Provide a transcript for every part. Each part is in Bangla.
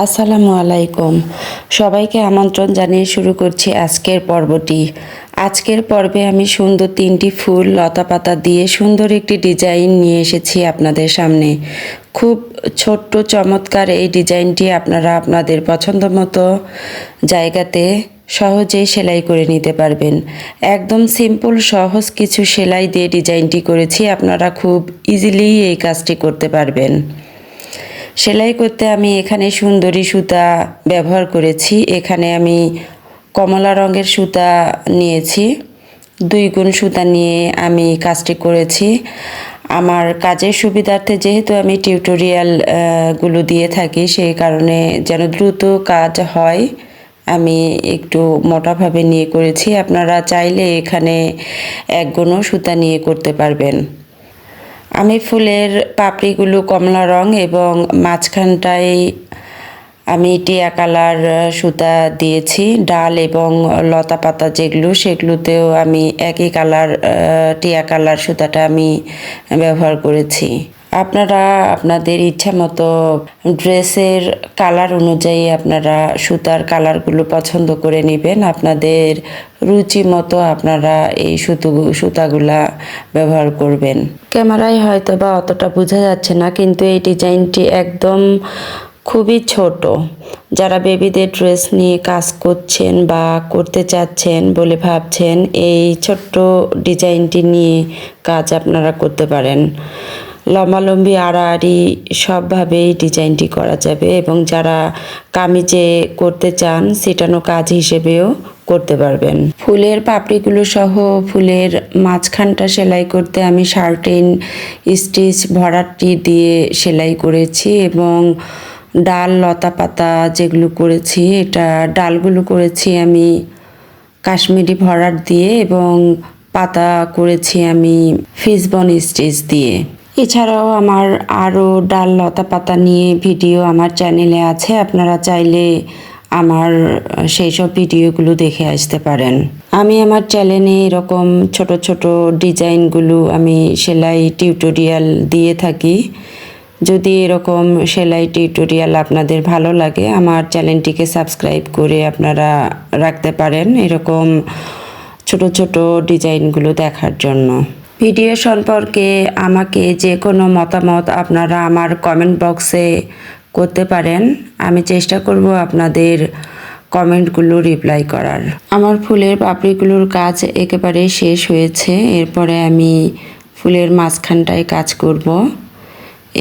আসসালামু আলাইকুম। সবাইকে আমন্ত্রণ জানিয়ে শুরু করছি আজকের পর্বটি। আজকের পর্বে আমি সুন্দর তিনটি ফুল, লতা পাতা দিয়ে সুন্দর একটি ডিজাইন নিয়ে এসেছি আপনাদের সামনে। খুব ছোট্ট, চমৎকার এই ডিজাইনটি আপনারা আপনাদের পছন্দ মতো জায়গাতে সহজেই সেলাই করে নিতে পারবেন। একদম সিম্পল, সহজ কিছু সেলাই দিয়ে ডিজাইনটি করেছি, আপনারা খুব ইজিলি এই কাজটি করতে পারবেন। সেলাই করতে আমি এখানে সুন্দরী সুতা ব্যবহার করেছি। এখানে আমি কমলা রঙের সুতা নিয়েছি। দুই গুণ সুতা নিয়ে আমি কাজটি করেছি। আমার কাজের সুবিধার্থে যেহেতু আমি টিউটোরিয়ালগুলো দিয়ে থাকি সেই কারণে যেন দ্রুত কাজ হয়, আমি একটু মোটাভাবে নিয়ে করেছি। আপনারা চাইলে এখানে এক গুণও সুতা নিয়ে করতে পারবেন। আমি ফুলের পাপড়িগুলো কমলা রং এবং মাঝখানটায় আমি টিয়া কালার সুতা দিয়েছি, ডাল এবং লতা পাতা যেগুলো, সেগুলোতেও আমি একই কালার টিয়া কালার সুতাটা আমি ব্যবহার করেছি। আপনারা আপনাদের ইচ্ছা মতো ড্রেসের কালার অনুযায়ী আপনারা সুতার কালারগুলো পছন্দ করে নেবেন। আপনাদের রুচি মতো আপনারা এই সুতো, সুতাগুলা ব্যবহার করবেন। ক্যামেরায় হয়তো বা অতটা বোঝা যাচ্ছে না, কিন্তু এই ডিজাইনটি একদম খুবই ছোট। যারা বেবিদের ড্রেস নিয়ে কাজ করছেন বা করতে চাচ্ছেন বলে ভাবছেন, এই ছোট্ট ডিজাইনটি নিয়ে কাজ আপনারা করতে পারেন। লম্বালম্বি, আড়াআড়ি সবভাবেই ডিজাইনটি করা যাবে এবং যারা কামিজে করতে চান সেটানো কাজ হিসেবেও করতে পারবেন। ফুলের পাপড়িগুলো সহ ফুলের মাঝখানটা সেলাই করতে আমি শার্টিন স্টিচ ভরাটটি দিয়ে সেলাই করেছি এবং ডাল লতা পাতা যেগুলো করেছি, এটা ডালগুলো করেছি আমি কাশ্মীরি ভরাট দিয়ে এবং পাতা করেছি আমি ফিসবন স্টিচ দিয়ে। এছাড়াও আমার আরও ডাল লতা পাতা নিয়ে ভিডিও আমার চ্যানেলে আছে, আপনারা চাইলে আমার সেই সব ভিডিওগুলো দেখে আসতে পারেন। আমি আমার চ্যানেলে এরকম ছোট ছোট ডিজাইনগুলো আমি সেলাই টিউটোরিয়াল দিয়ে থাকি। যদি এরকম সেলাই টিউটোরিয়াল আপনাদের ভালো লাগে, আমার চ্যানেলটিকে সাবস্ক্রাইব করে আপনারা রাখতে পারেন এরকম ছোট ছোট ডিজাইনগুলো দেখার জন্য। ভিডিও সম্পর্কে আমাকে যে কোনো মতামত আপনারা আমার কমেন্ট বক্সে করতে পারেন। আমি চেষ্টা করব আপনাদের কমেন্টগুলো রিপ্লাই করার। আমার ফুলের পাপড়িগুলোর কাজ একেবারে শেষ হয়েছে। এরপরে আমি ফুলের মাঝখানটায় কাজ করব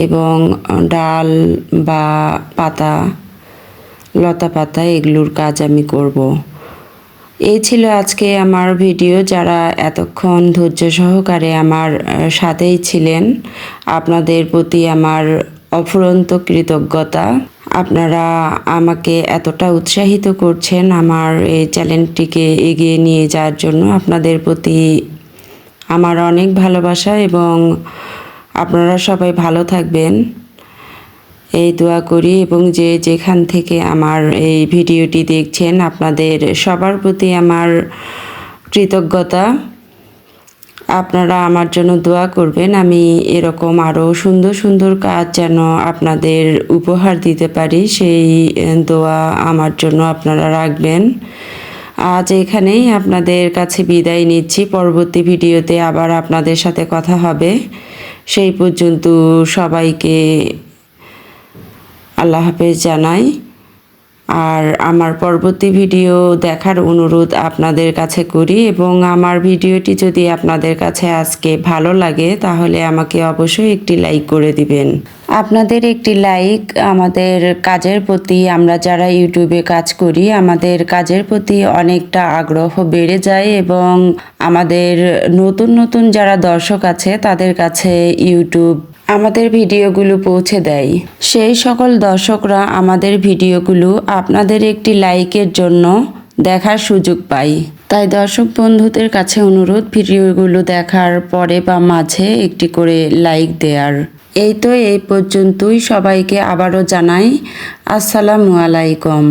এবং ডাল বা পাতা, লতা পাতা এগুলোর কাজ আমি করব। এই ছিল আজকে আমার ভিডিও। যারা এতক্ষণ ধৈর্য সহকারে আমার সাথেই ছিলেন, আপনাদের প্রতি আমার অফুরন্ত কৃতজ্ঞতা। আপনারা আমাকে এতটা উৎসাহিত করছেন আমার এই চ্যানেলটিকে এগিয়ে নিয়ে যাওয়ার জন্য। আপনাদের প্রতি আমার অনেক ভালোবাসা এবং আপনারা সবাই ভালো থাকবেন। এই দোয়া করি এবং যে যেখান থেকে আমার এই ভিডিওটি দেখছেন, আপনাদের সবার প্রতি আমার কৃতজ্ঞতা। আপনারা আমার জন্য দোয়া করবেন। আমি এরকম আরও সুন্দর সুন্দর কাজ যেন আপনাদের উপহার দিতে পারি, সেই দোয়া আমার জন্য আপনারা রাখবেন। আজ এখানেই আপনাদের কাছে বিদায় নিচ্ছি। পরবর্তী ভিডিওতে আবার আপনাদের সাথে কথা হবে। সেই পর্যন্ত সবাইকে আল্লাহ হাফেজ জানাই। আর আমার পরবর্তী ভিডিও দেখার অনুরোধ আপনাদের কাছে করি এবং আমার ভিডিওটি যদি আপনাদের কাছে আজকে ভালো লাগে তাহলে আমাকে অবশ্যই একটি লাইক করে দিবেন। আপনাদের একটি লাইক আমাদের কাজের প্রতি, আমরা যারা ইউটিউবে কাজ করি, আমাদের কাজের প্রতি অনেকটা আগ্রহ বেড়ে যায় এবং আমাদের নতুন নতুন যারা দর্শক আছে তাদের কাছে ইউটিউব আমাদের ভিডিওগুলো পৌঁছে দেয়। সেই সকল দর্শকরা আমাদের ভিডিওগুলো আপনাদের একটি লাইকের জন্য দেখার সুযোগ পাই তাই দর্শক বন্ধুদের কাছে অনুরোধ, ভিডিওগুলো দেখার পরে বা মাঝে একটি করে লাইক দেওয়ার এই তো এই পর্যন্তই সবাইকে আবারও জানাই, আসসালামু আলাইকুম।